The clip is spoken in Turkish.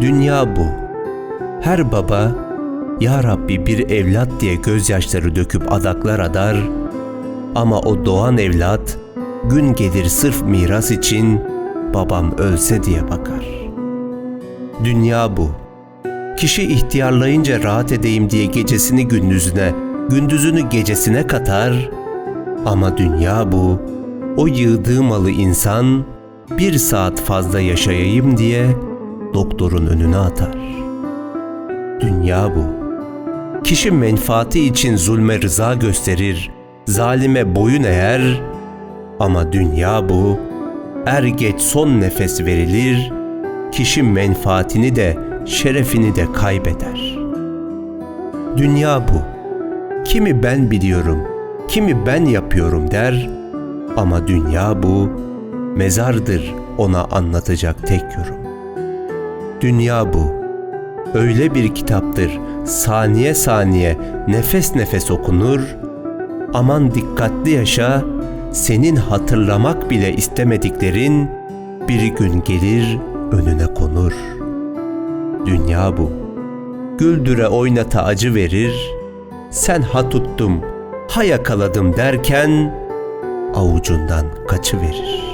Dünya bu. Her baba ya Rabbi bir evlat diye gözyaşları döküp adaklar adar ama o doğan evlat gün gelir sırf miras için babam ölse diye bakar. Dünya bu. Kişi ihtiyarlayınca rahat edeyim diye gecesini gündüzüne, gündüzünü gecesine katar ama dünya bu. O yığdığı malı insan bir saat fazla yaşayayım diye doktorun önüne atar. Dünya bu. Kişi menfaati için zulme rıza gösterir, zalime boyun eğer ama dünya bu. Er geç son nefes verilir, kişi menfaatini de şerefini de kaybeder. Dünya bu. Kimi ben biliyorum, kimi ben yapıyorum der ama dünya bu mezardır ona anlatacak tek yorum. Dünya bu. Öyle bir kitaptır saniye saniye nefes nefes okunur. Aman dikkatli yaşa senin hatırlamak bile istemediklerin bir gün gelir önüne konur. Dünya bu. Güldüre oynata acı verir. Sen ha tuttum, ha yakaladım derken avucundan kaçıverir.